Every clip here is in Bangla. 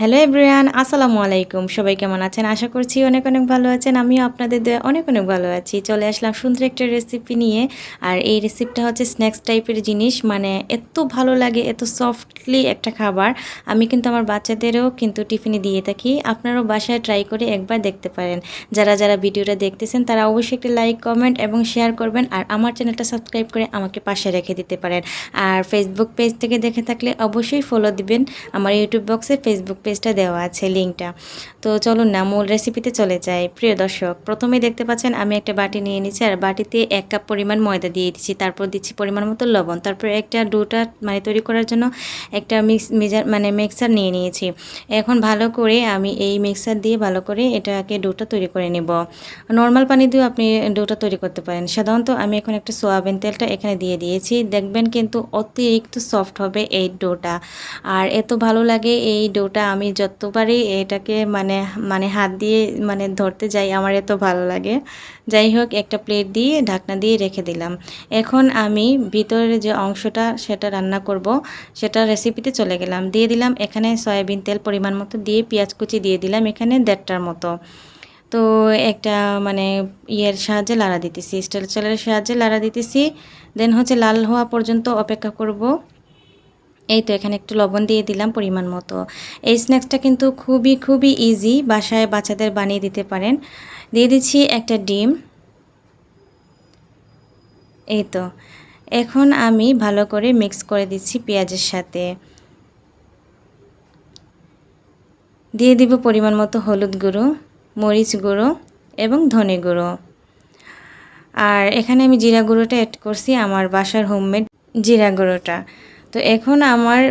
হ্যালো এভরিয়ান আসসালামু আলাইকুম। সবাই কেমন আছেন? আশা করছি অনেক অনেক ভালো আছেন। আমিও আপনাদের দয়ে অনেক অনেক ভালো আছি। চলে আসলাম সুন্দর একটা রেসিপি নিয়ে। আর এই রেসিপিটা হচ্ছে স্ন্যাক্স টাইপের জিনিস। মানে এত ভালো লাগে, এত সফটলি একটা খাবার। আমি কিন্তু আমার বাচ্চাদেরও কিন্তু টিফিনে দিয়ে থাকি। আপনারাও বাসায় ট্রাই করে একবার দেখতে পারেন। যারা যারা ভিডিওটা দেখতেছেন, তারা অবশ্যই একটি লাইক কমেন্ট এবং শেয়ার করবেন। আর আমার চ্যানেলটা সাবস্ক্রাইব করে আমাকে পাশে রেখে দিতে পারেন। আর ফেসবুক পেজ থেকে দেখে থাকলে অবশ্যই ফলো দিবেন। আমার ইউটিউব বক্সে ফেসবুক পেজটা দেওয়া আছে, লিঙ্কটা। তো চলুন না, মূল রেসিপিতে চলে যাই। প্রিয় দর্শক, প্রথমেই দেখতে পাচ্ছেন আমি একটা বাটি নিয়ে নিচ্ছি আর বাটিতে এক কাপ পরিমাণ ময়দা দিয়ে দিচ্ছি। তারপর দিচ্ছি পরিমাণ মতো লবণ। তারপর একটা ডোটা মানে তৈরি করার জন্য একটা মিক্স মেজার মানে মিক্সার নিয়ে নিয়েছি। এখন ভালো করে আমি এই মিক্সার দিয়ে ভালো করে এটাকে ডোটা তৈরি করে নেব। নর্মাল পানি দিয়েও আপনি ডোটা তৈরি করতে পারেন। সাধারণত আমি এখন একটা সোয়াবিন তেলটা এখানে দিয়ে দিয়েছি। দেখবেন কিন্তু অতিরিক্ত সফট হবে এই ডোটা। আর এত ভালো লাগে এই ডোটা আমি যতবারই এটাকে মানে মানে হাত দিয়ে মানে ধরতে যাই, আমার এত ভালো লাগে। যাই হোক, একটা প্লেট দিয়ে ঢাকনা দিয়ে রেখে দিলাম। এখন আমি ভিতরের যে অংশটা, সেটা রান্না করব। সেটা রেসিপিতে চলে গেলাম। দিয়ে দিলাম এখানে সয়াবিন তেল পরিমাণ মতো দিয়ে পেঁয়াজ কুচি দিয়ে দিলাম এখানে দেড়টার মতো। তো একটা মানে ইয়ের সাহায্যে লাড়া দিতেছি স্টিল চালের সাহায্যে লাড়া দিতেছি। দেন হচ্ছে লাল হওয়া পর্যন্ত অপেক্ষা করব। এই তো এখানে একটু লবণ দিয়ে দিলাম পরিমাণ মতো। এই স্ন্যাক্সটা কিন্তু খুবই খুবই ইজি বাসায় বাচ্চাদের বানিয়ে দিতে পারেন। দিয়ে দিচ্ছি একটা ডিম। এই তো। এখন আমি ভালো করে মিক্স করে দিচ্ছি পেঁয়াজের সাথে। দিয়ে দিব পরিমাণ মতো হলুদ গুঁড়ো, মরিচ গুঁড়ো এবং ধনে গুঁড়ো। আর এখানে আমি জিরা গুঁড়োটা অ্যাড করছি আমার বাসার হোমমেড জিরা গুঁড়োটা। তো এখন আমার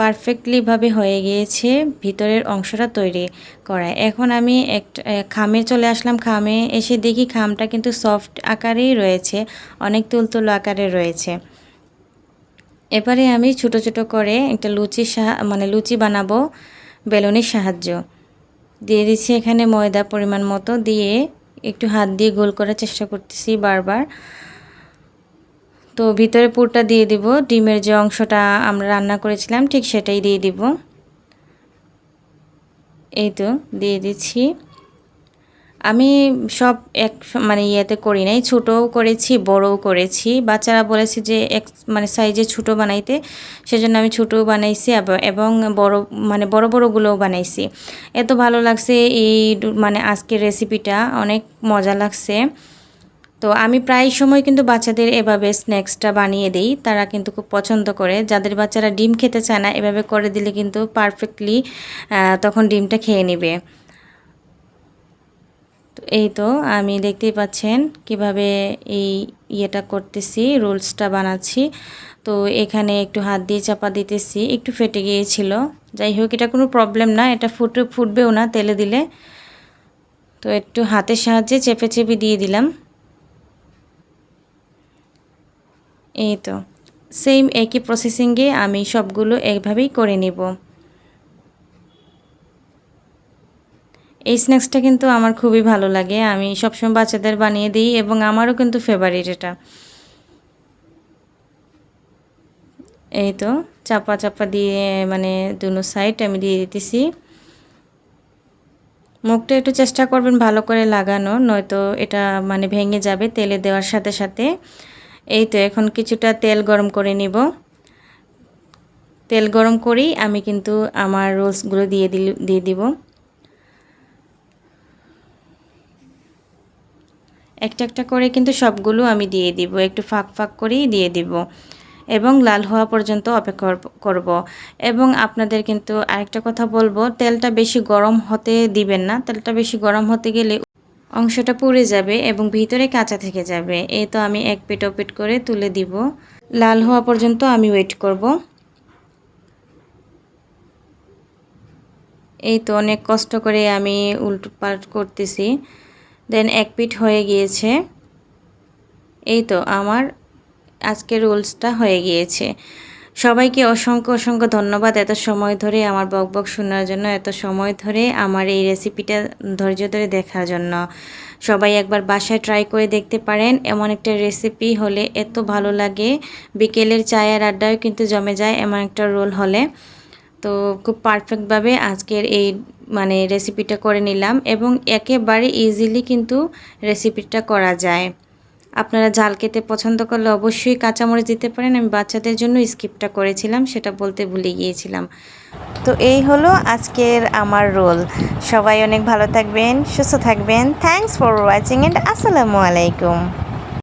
পারফেক্টলিভাবে হয়ে গিয়েছে ভিতরের অংশটা তৈরি করা। এখন আমি একটা খামে চলে আসলাম। খামে এসে দেখি খামটা কিন্তু সফট আকারেই রয়েছে, অনেক তুলতুলো আকারে রয়েছে। এবারে আমি ছোট ছোট করে একটা লুচি মানে লুচি বানাবো বেলুনের সাহায্য। দিয়ে দিচ্ছি এখানে ময়দা পরিমাণ মতো দিয়ে একটু হাত দিয়ে গোল করার চেষ্টা করতেছি বারবার। তো ভিতরে পুরটা দিয়ে দিব। ডিমের যে অংশটা আমরা রান্না করেছিলাম, ঠিক সেটাই দিয়ে দিব। এই তো, দিয়ে দিচ্ছি। আমি সব এক মানে ইয়েতে করি নাই, ছোটোও করেছি, বড়ও করেছি। বাচ্চারা বলেছে যে এক মানে সাইজে ছোটো বানাইতে, সেজন্য আমি ছোটোও বানাইছি এবং বড় মানে বড় বড়গুলোও বানাইছি। এত ভালো লাগছে এই মানে আজকের রেসিপিটা অনেক মজা লাগছে। তো আমি প্রায় সময় কিন্তু বাচ্চাদের এভাবে স্ন্যাক্সটা বানিয়ে দিই। তারা কিন্তু খুব পছন্দ করে। যাদের বাচ্চারা ডিম খেতে চায় না, এভাবে করে দিলে কিন্তু পারফেক্টলি তখন ডিমটা খেয়ে নেবে। তো এই তো আমি দেখতেই পাচ্ছেন কীভাবে এই ইয়েটা করতেছি, রোলসটা বানাচ্ছি। তো এখানে একটু হাত দিয়ে চাপা দিতেছি, একটু ফেটে গিয়েছিল। যাই হোক, এটা কোনো প্রবলেম না, এটা ফুটে, ফুটবেও না তেলে দিলে। তো একটু হাতের সাহায্যে চেপে চেপে দিয়ে দিলাম। এই তো। সেম একই প্রসেসিংয়ে আমি সবগুলো এইভাবেই করে নিব। এই স্ন্যাক্সটা কিন্তু আমার খুবই ভালো লাগে। আমি সবসময় বাচ্চাদের বানিয়ে দিই এবং আমারও কিন্তু ফেভারিট এটা। এই তো, চাপা চাপা দিয়ে মানে দুনো সাইড আমি দিয়ে দিতেছি। মুখটা একটু চেষ্টা করবেন ভালো করে লাগানো নয়তো এটা মানে ভেঙে যাবে তেলে দেওয়ার সাথে সাথে। এই তো এখন কিছুটা তেল গরম করে নিব। তেল গরম করেই আমি কিন্তু আমার রোলসগুলো দিয়ে দিল, দিয়ে দিব। একটা একটা করে কিন্তু সবগুলো আমি দিয়ে দিব, একটু ফাঁক ফাঁক করেই দিয়ে দিব। এবং লাল হওয়া পর্যন্ত অপেক্ষা করব। এবং আপনাদের কিন্তু আরেকটা কথা বলব, তেলটা বেশি গরম হতে দিবেন না। তেলটা বেশি গরম হতে গেলে অংশটা পুড়ে যাবে এবং ভিতরে কাঁচা থেকে যাবে। এই তো আমি এক পেট ওপেট করে তুলে দিব। লাল হওয়া পর্যন্ত আমি ওয়েট করব। এই তো অনেক কষ্ট করে আমি উল্টো পাল্ট করতেছি। দেন এক পিঠ হয়ে গিয়েছে। এই তো আমার আজকের রোলসটা হয়ে গিয়েছে। সবাইকে অসংখ্য অসংখ্য ধন্যবাদ এত সময় ধরে আমার বক বক শোনার জন্য, এত সময় ধরে আমার এই রেসিপিটা ধৈর্য ধরে দেখার জন্য। সবাই একবার বাসায় ট্রাই করে দেখতে পারেন, এমন একটা রেসিপি হলে এত ভালো লাগে। বিকেলের চায়ের আড্ডায় কিন্তু জমে যায়, এমন একটা রোল হলে। তো খুব পারফেক্টভাবে আজকের এই মানে রেসিপিটা করে নিলাম এবং একেবারে ইজিলি কিন্তু রেসিপিটা করা যায়। আপনারা ঝাল খেতে পছন্দ করলে অবশ্যই কাঁচামরিচ দিতে পারেন। আমি বাচ্চাদের জন্য স্কিপটা করেছিলাম, সেটা বলতে ভুলে গিয়েছিলাম। তো এই হলো আজকের আমার রোল। সবাই অনেক ভালো থাকবেন, সুস্থ থাকবেন। থ্যাংকস ফর ওয়াচিং অ্যান্ড আসসালামু আলাইকুম।